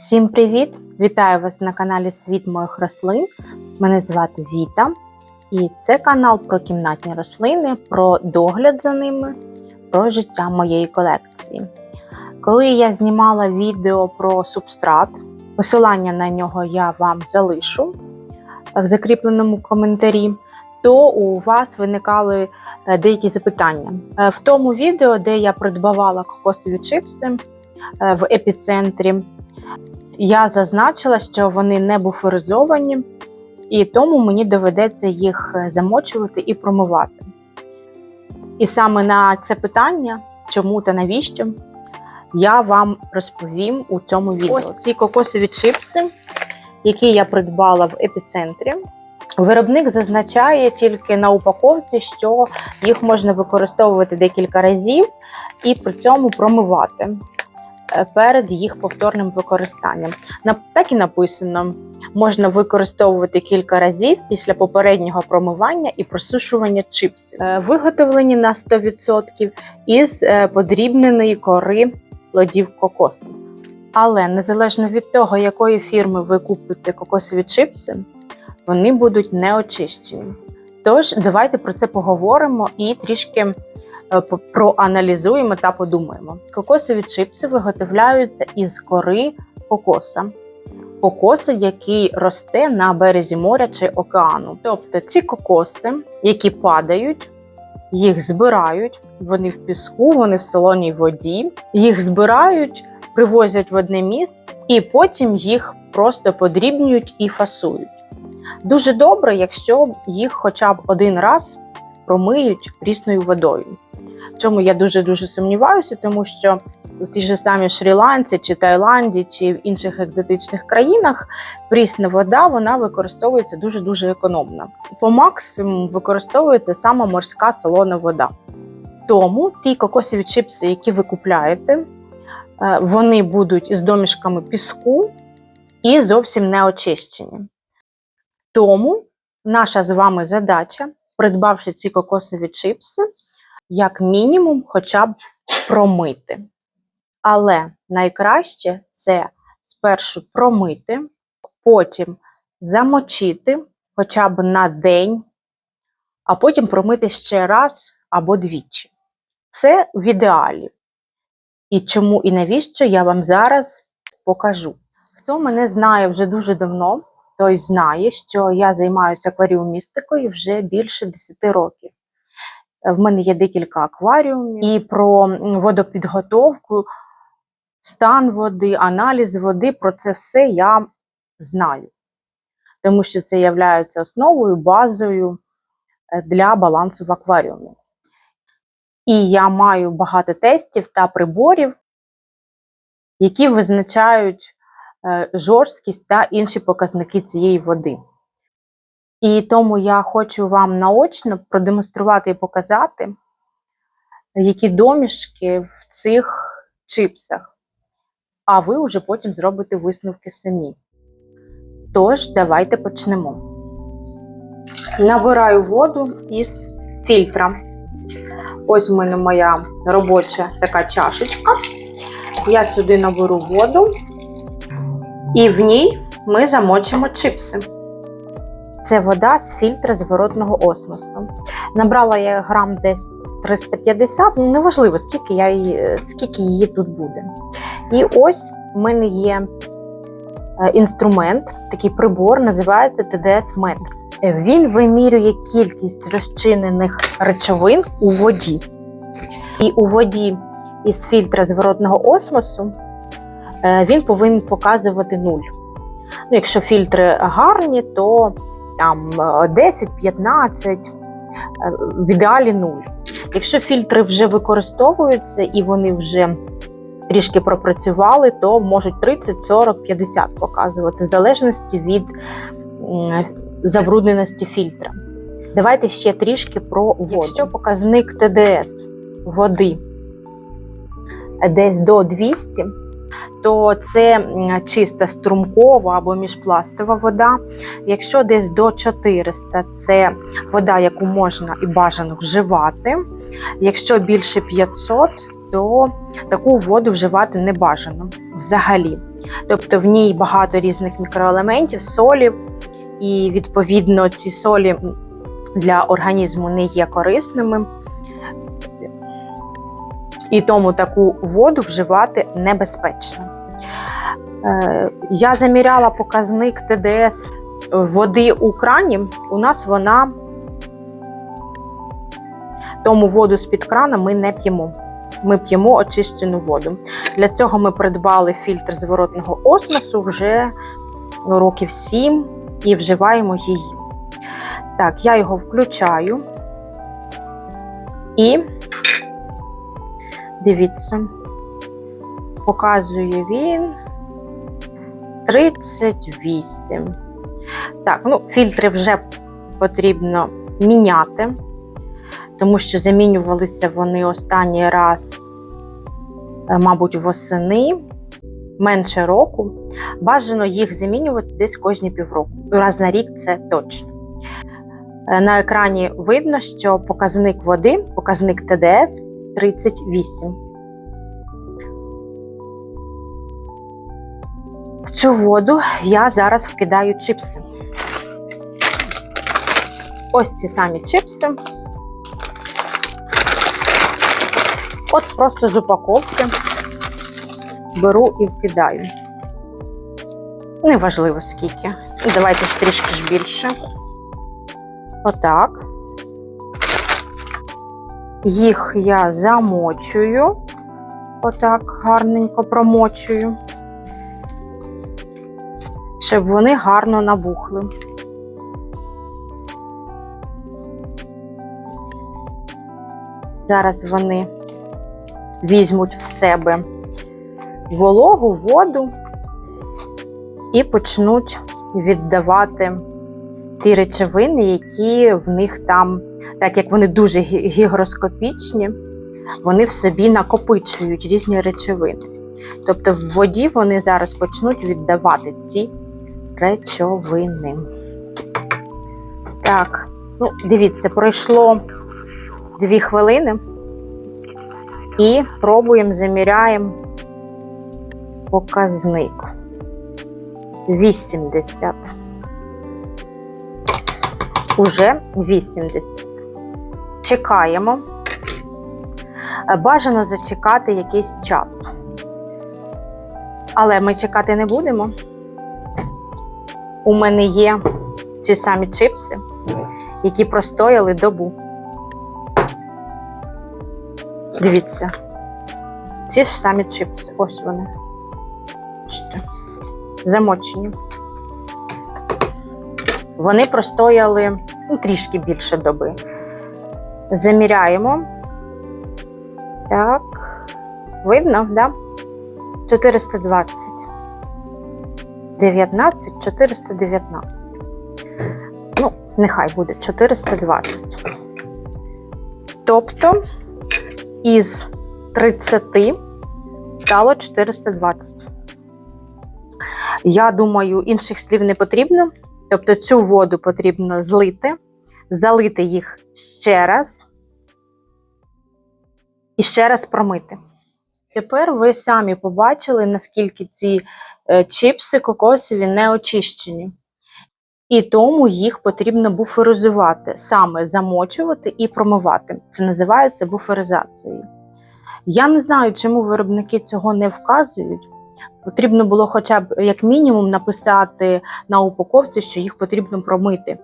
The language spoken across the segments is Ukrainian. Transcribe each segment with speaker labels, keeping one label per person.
Speaker 1: Всім привіт! Вітаю вас на каналі Світ моїх рослин. Мене звати Віта, і це канал про кімнатні рослини, про догляд за ними, про життя моєї колекції. Коли я знімала відео про субстрат, посилання на нього я вам залишу в закріпленому коментарі, то у вас виникали е, деякі запитання. Е, В тому відео, де я придбавала кокосові чипси в епіцентрі, я зазначила, що вони не буферизовані, і тому мені доведеться їх е, замочувати і промивати. І саме на це питання, чому та навіщо, я вам розповім у цьому відео. Ось ці кокосові чипси, які я придбала в епіцентрі. Виробник зазначає тільки на упаковці, що їх можна використовувати декілька разів і при цьому промивати е, перед їх повторним використанням. Так і написано: можна використовувати кілька разів після попереднього промивання і просушування чипсів. Е, Виготовлені на 100% із е, подрібненої кори плодів кокосу. Але незалежно від того, якої фірми ви купите кокосові чипси, вони будуть не очищені. Тож, давайте про це поговоримо і трішки проаналізуємо та подумаємо. Кокосові чипси виготовляються із кори кокоса. Кокоса, який росте на березі моря чи океану. Тобто ці кокоси, які падають, їх збирають, вони в піску, вони в солоній воді, їх збирають, привозять в одне місце і потім їх просто подрібнюють і фасують. Дуже добре, якщо їх хоча б один раз промиють прісною водою. Чому я дуже дуже сумніваюся, тому що в тій же самі Шрі-Ланці чи Таїланді, чи в інших екзотичних країнах прісна вода вона використовується дуже дуже економно. По максимуму використовується саме морська солона вода. Тому ті кокосові чипси, які ви купляєте, е, вони будуть із домішками піску і зовсім не очищені. Тому наша з вами задача, придбавши ці кокосові чипси, як мінімум, хоча б промити. Але найкраще це спершу промити, потім замочити хоча б на день, а потім промити ще раз або двічі. Це в ідеалі. І чому і навіщо я вам зараз покажу. Хто мене знає вже дуже давно, той знає, що я займаюся акваріумістикою вже більше 10 років. В мене є декілька акваріумів, і про водопідготовку, стан води, аналіз води, про це все я знаю. Тому що це є основою, базою е, для балансу в акваріумі. І я маю багато тестів та приборів, які визначають е, жорсткість та інші показники цієї води. І тому я хочу вам наочно продемонструвати і показати, які домішки в цих чипсах. А ви вже потім зробите висновки самі. Тож, давайте почнемо. Набираю воду із фільтра. Ось у мене моя робоча така чашечка. Я сюди наберу воду, і в ній ми замочимо чипси. Це вода з фільтра зворотного осмосу. Набрала я грам десь 350, ну неважливо, скільки, я її, скільки її тут буде. І ось в мене є е, інструмент, такий прибор, називається ТДС-метр. Е, Він вимірює кількість розчинених речовин у воді. І у воді із фільтра зворотного осмосу е, він повинен показувати нуль. Ну, якщо фільтри гарні, то там е, 10-15, е, в ідеалі 0. Якщо фільтри вже використовуються і вони вже трішки пропрацювали, то можуть 30, 40, 50 показувати, в залежності від забрудненості фільтра. Давайте ще трішки про воду. Якщо показник ТДС води десь до 200, то це чиста струмкова або міжпластова вода. Якщо десь до 400, це вода, яку можна і бажано вживати. Якщо більше 500, то таку воду вживати не бажано взагалі. тобто в ній багато різних мікроелементів, солів, і відповідно ці солі для організму не є корисними. І тому таку воду вживати небезпечно. Е, Я заміряла показник ТДС води у крані. У нас вона, тому воду з-під крана ми не п'ємо. Ми п'ємо очищену воду. Для цього ми придбали фільтр зворотного осмосу вже років 7 і вживаємо її. Так, я його включаю. І дивіться, показує він 38. Так, ну, фільтри вже потрібно міняти, тому що замінювалися вони останній раз, е, мабуть, восени, менше року. Бажано їх замінювати десь кожні півроку. Раз на рік це точно. Е, На екрані видно, що показник води, показник ТДС 38. В цю воду я зараз вкидаю чипси. Ось ці самі чипси. От просто з упаковки беру і вкидаю. Неважливо скільки. Ну, Давайте ж трішки ж більше. Отак. Їх я замочую. Отак гарненько промочую щоб вони гарно набухли. Зараз вони візьмуть в себе вологу, воду і почнуть віддавати ті речовини, які в них там, так як вони дуже гігроскопічні, вони в собі накопичують різні речовини. Тобто в воді вони зараз почнуть віддавати ці речовини. Так, ну, дивіться, пройшло 2 хвилини. І пробуємо, заміряємо показник. 80. Уже 80. Чекаємо. Е, Бажано зачекати якийсь час. Але ми чекати не будемо. У мене є ці самі чипси, які простояли добу. Дивіться, ці ж самі чипси. Ось вони. Замочені. Вони простояли ну, трішки більше доби. Заміряємо. Так, видно, да? 420. 19, 419. Ну, нехай буде 420. Тобто із 30 стало 420. Я думаю, інших слів не потрібно. Тобто цю воду потрібно злити, залити їх ще раз і ще раз промити. Тепер ви самі побачили, наскільки ці е, чіпси кокосові не очищені. І тому їх потрібно буферизувати, саме замочувати і промивати. Це називається буферизацією. Я не знаю, чому виробники цього не вказують. Потрібно було хоча б як мінімум написати на упаковці, що їх потрібно промити.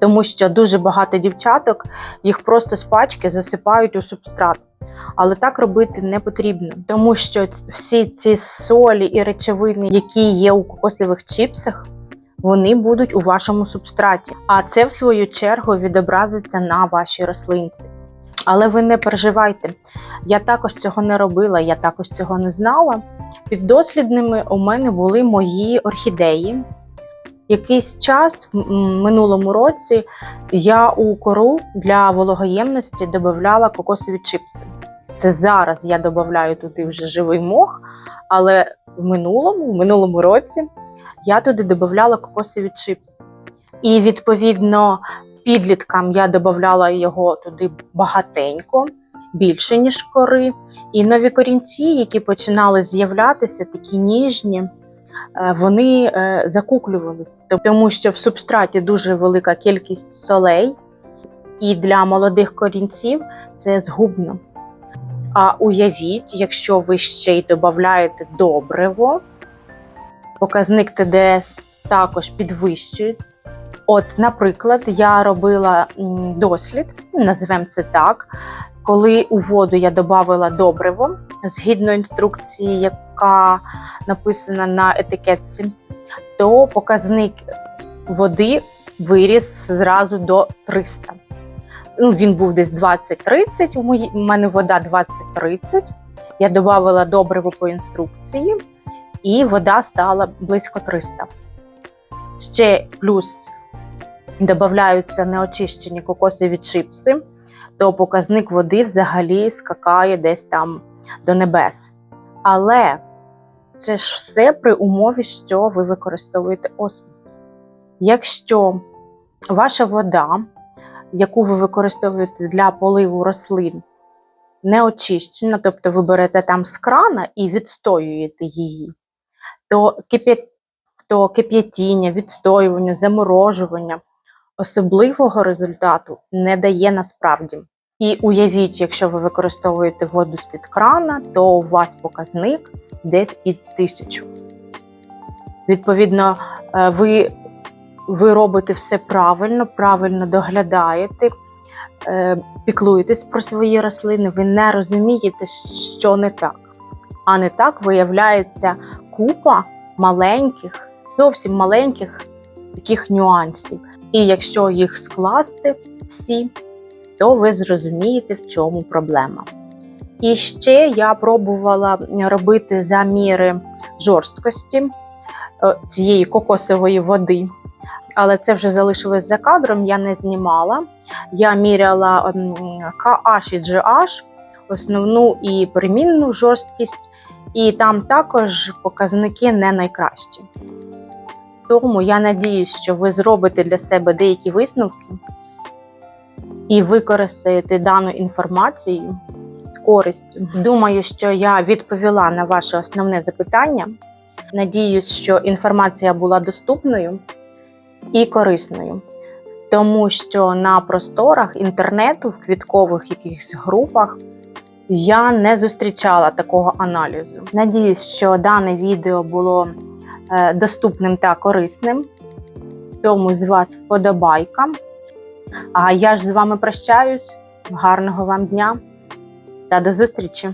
Speaker 1: Тому що дуже багато дівчаток їх просто з пачки засипають у субстрат. Але так робити не потрібно, тому що всі ці солі і речовини, які є у кокосових чіпсах, вони будуть у вашому субстраті. А це, в свою чергу, відобразиться на вашій рослинці. Але ви не переживайте, я також цього не робила, я також цього не знала. Піддослідними у мене були мої орхідеї. Якийсь час в минулому році я у кору для вологоємності додавала кокосові чипси. Це зараз я додаю туди вже живий мох, але в минулому, в минулому році я туди додавала кокосові чипси. І відповідно підліткам я додавала його туди багатенько. більше, ніж кори. І нові корінці, які починали з'являтися, такі ніжні, вони е, закуклювалися, тому що в субстраті дуже велика кількість солей, і для молодих корінців це згубно. А уявіть, якщо ви ще й додаєте добриво, показник ТДС також підвищується. От, наприклад, я робила дослід, називаємо це так, коли у воду я додавала добриво згідно інструкції, яка написана на етикетці, то показник води виріс зразу до 300. Ну, він був десь 20-30, у мене вода 20-30. Я додавала добриво по інструкції, і вода стала близько 300. Ще плюс додаються неочищені кокосові чипси, то показник води взагалі скакає десь там до небес. Але це ж все при умові, що ви використовуєте осмос. Якщо ваша вода, яку ви використовуєте для поливу рослин, не очищена, тобто ви берете там з крана і відстоюєте її, то кип'я- то кип'ятіння, відстоювання, заморожування особливого результату не дає насправді. І уявіть, якщо ви використовуєте воду з-під крана, то у вас показник десь під тисячу. Відповідно, е, ви, ви робите все правильно, правильно доглядаєте, е, піклуєтесь про свої рослини, ви не розумієте, що не так. А не так виявляється купа маленьких, зовсім маленьких таких нюансів. І якщо їх скласти всі, то ви зрозумієте, в чому проблема. І ще я пробувала робити заміри жорсткості е, цієї кокосової води, але це вже залишилось за кадром, я не знімала. Я міряла KH і GH, основну і перемінну жорсткість, і там також показники не найкращі. Тому я надіюсь, що ви зробите для себе деякі висновки і використаєте дану інформацію з користю. Думаю, що я відповіла на ваше основне запитання. Надіюсь, що інформація була доступною і корисною, тому що на просторах інтернету, в квіткових якихось групах я не зустрічала такого аналізу. Надіюсь, що дане відео було е, доступним та корисним. Тому з вас вподобайка. А я ж з вами прощаюсь. Гарного вам дня та до зустрічі!